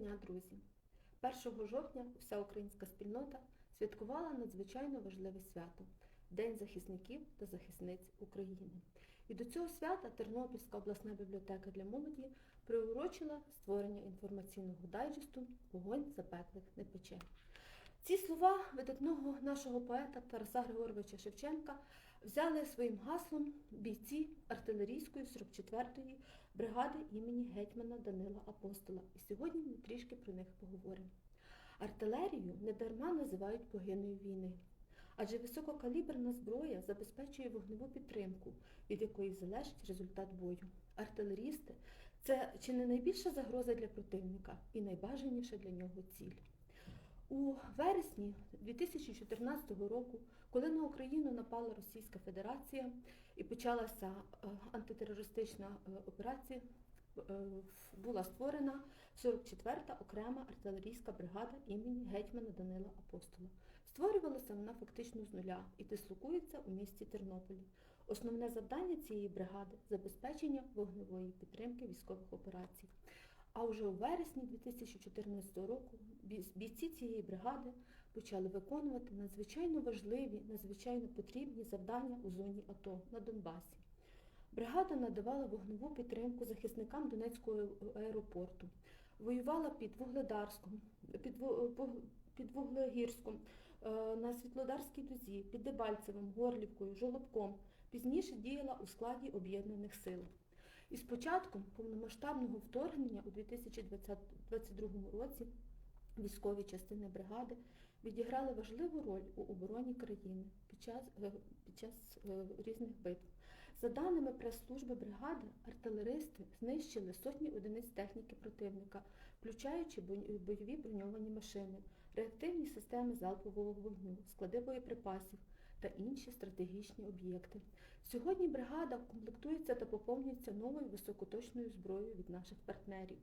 дня, друзі! 1 жовтня вся українська спільнота святкувала надзвичайно важливе свято День захисників та захисниць України. І до цього свята Тернопільська обласна бібліотека для молоді приурочила створення інформаційного дайджесту Вогонь запеклих не пече. Ці слова видатного нашого поета Тараса Григоровича Шевченка взяли своїм гаслом бійці артилерійської 44-ї бригади імені гетьмана Данила Апостола. І сьогодні ми трішки про них поговоримо. Артилерію недарма називають богиною війни, адже висококаліберна зброя забезпечує вогневу підтримку, від якої залежить результат бою. Артилерісти це чи не найбільша загроза для противника і найбажаніша для нього ціль. У вересні 2014 року, коли на Україну напала Російська Федерація і почалася е, антитерористична е, операція, е, була створена 44-та окрема артилерійська бригада імені гетьмана Данила Апостола. Створювалася вона фактично з нуля і дислокується у місті Тернополі. Основне завдання цієї бригади забезпечення вогневої підтримки військових операцій. А вже у вересні 2014 року бійці цієї бригади почали виконувати надзвичайно важливі, надзвичайно потрібні завдання у зоні АТО на Донбасі. Бригада надавала вогневу підтримку захисникам Донецького аеропорту, воювала під Вугледарськом, під, під Вуглегірськом, е, на Світлодарській дузі, під Дебальцевим, Горлівкою, Жолобком. Пізніше діяла у складі Об'єднаних сил. І з початком повномасштабного вторгнення у 2022 році військові частини бригади відіграли важливу роль у обороні країни під час, під час різних битв. За даними прес-служби бригади, артилеристи знищили сотні одиниць техніки противника, включаючи бойові броньовані машини, реактивні системи залпового вогню, склади боєприпасів та інші стратегічні об'єкти. Сьогодні бригада комплектується та поповнюється новою високоточною зброєю від наших партнерів.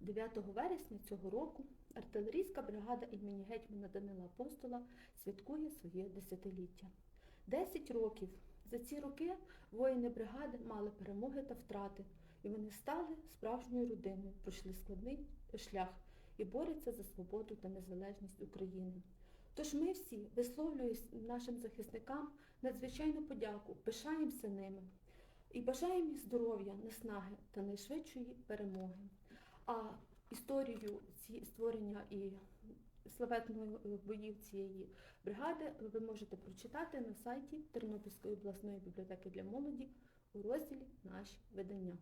9 вересня цього року артилерійська бригада імені гетьмана Данила Апостола святкує своє десятиліття. Десять років. За ці роки воїни бригади мали перемоги та втрати, і вони стали справжньою родиною, пройшли складний шлях і борються за свободу та незалежність України. Тож ми всі висловлюємо нашим захисникам надзвичайну подяку, пишаємося ними і бажаємо їм здоров'я, наснаги та найшвидшої перемоги. А історію ці створення і славетної боїв цієї бригади ви можете прочитати на сайті Тернопільської обласної бібліотеки для молоді у розділі Наші видання.